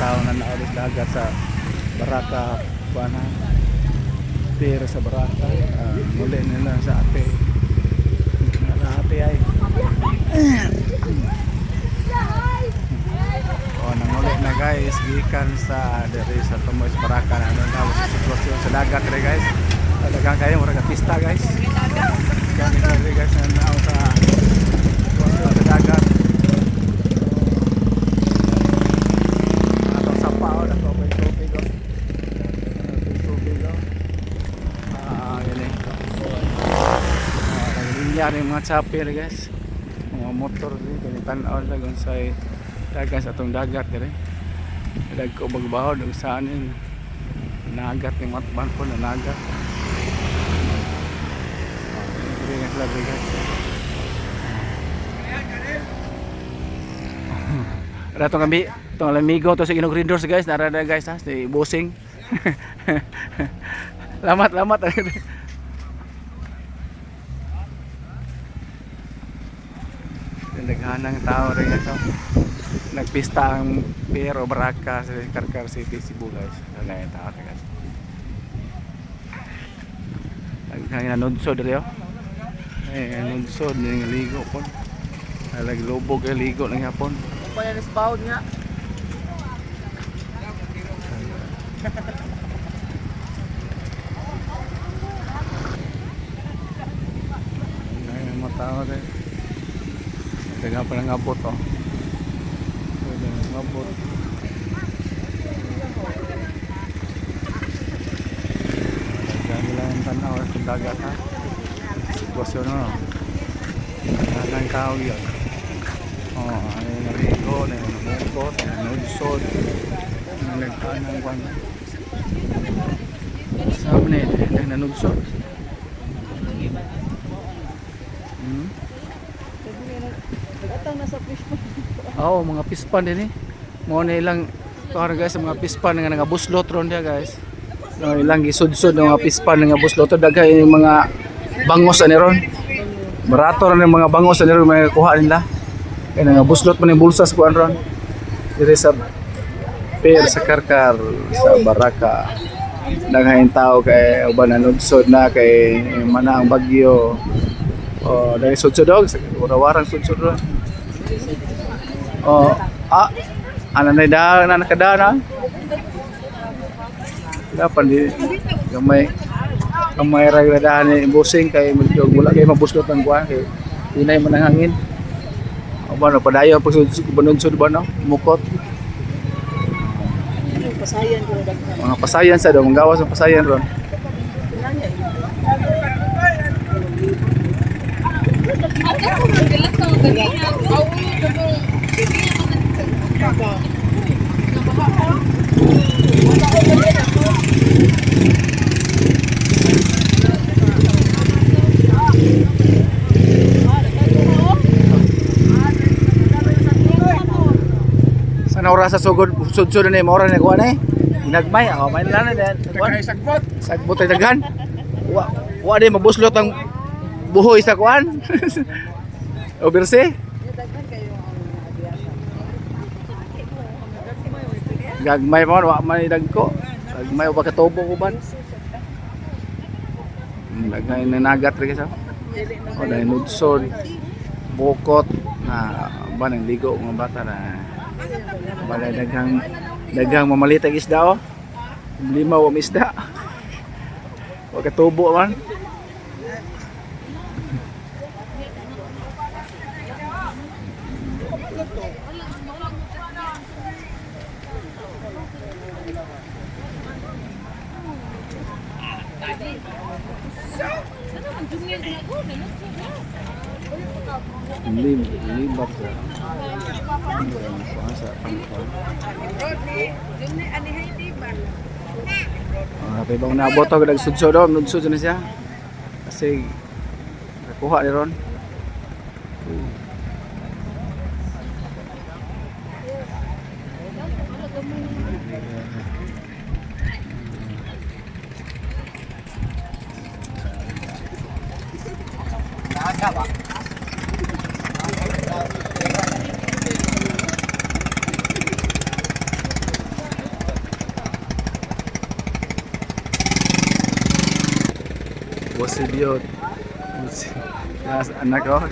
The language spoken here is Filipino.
tao na naalis dagat sa Baraka Buana Pero sa Baraka. Uh, muli nila sa ate. Sa ate ay. O nanguli na guys. Gikan sa diri sa Tumoy sa Baraka na ano na sa sitwasyon sa dagat diri guys. Talagang kayo murag pista guys. Kami guys na nao sa sitwasyon sa dagat atong sapa o nato may tubig o may tubig o ah yan eh Ah, rin mga chopper guys. Mga motor dito tanaw lang sa dagat sa atong dagat dire dag ko bagbaho dug saan yun. Nagat ni matban po na nagat. Dire nga dire guys. Rato kami, itong lamigo to sa Ginog Readers guys, narada guys ha, si Busing. lamat, lamat. Naghanang tao rin ito. Nagpista ang Pero Baraka sa Karkar City, Cebu guys. Naghanang tao rin guys. Naghanang nanudsod rin oh. Eh, nanudsod, yung ligo po. Nalaglubog yung ligo ng hapon. Pa yan is bawd nga. Ay, matawa Taga pa ng abot oh. Taga ng abot. Taga nila yung tanaw sa dagat ha. Sitwasyon no. Tagang tao yun. Oh, ano yung narigo, ano yung namukot, ano yung nudsod. Ano yung nagtaan ng kwan. Sabi na yun, yung nanudsod. Nasa fish pa. Oo, mga pispan din eh. Mo na ilang para guys mga pispan nga nga buslot ron dia guys. No, ilang gisudsod ng mga pispan nga buslot dagay yung mga bangos ani ron. Barato ron yung mga bangos ani ron mga kuha nila. Kaya nga buslot man yung bulsa sa kuan ron. Dire sa Pier sa Karkar sa Baraka. Daghain tao kay uban na nudsod na kay mana ang bagyo. Oh, dahil sudsod sa warawarang sudsod ron. Oh, ah, ano na da na nakada na? Dapat di gamay gamay ra gradahan ni busing kay medyo wala kay mabuslot ang kuan kay inay man ang hangin. O ba no padayo pag banunsod ba no? Mukot. Pasayan ko na Mga pasayan sa do, manggawas ang pasayan ron. Naura sa sugod sudsod ni mo ni kuan eh. Nagmay, oh, may lan na kuan. sagbot. Sagbot ay daghan. Wa wa di mabuslot ang buhoy sa kuan. Oberse. Gagmay mo wa may dagko. Gagmay wa katubo ko ban. Lagay na nagat rin sa. O dahil nudsod, bukot, na ba nang ligo mga bata na balay daghang daghang mamalitag isda oh. Lima wa isda. Wa katubo man. Lim, limbab sa. Sa pangkwan. Ah, pa ibang naabot ako nagsudso daw, nudsudso na siya. Kasi nakuha ni Ron. Nakakaba. Biyot. Bossy. Yes, anak ko.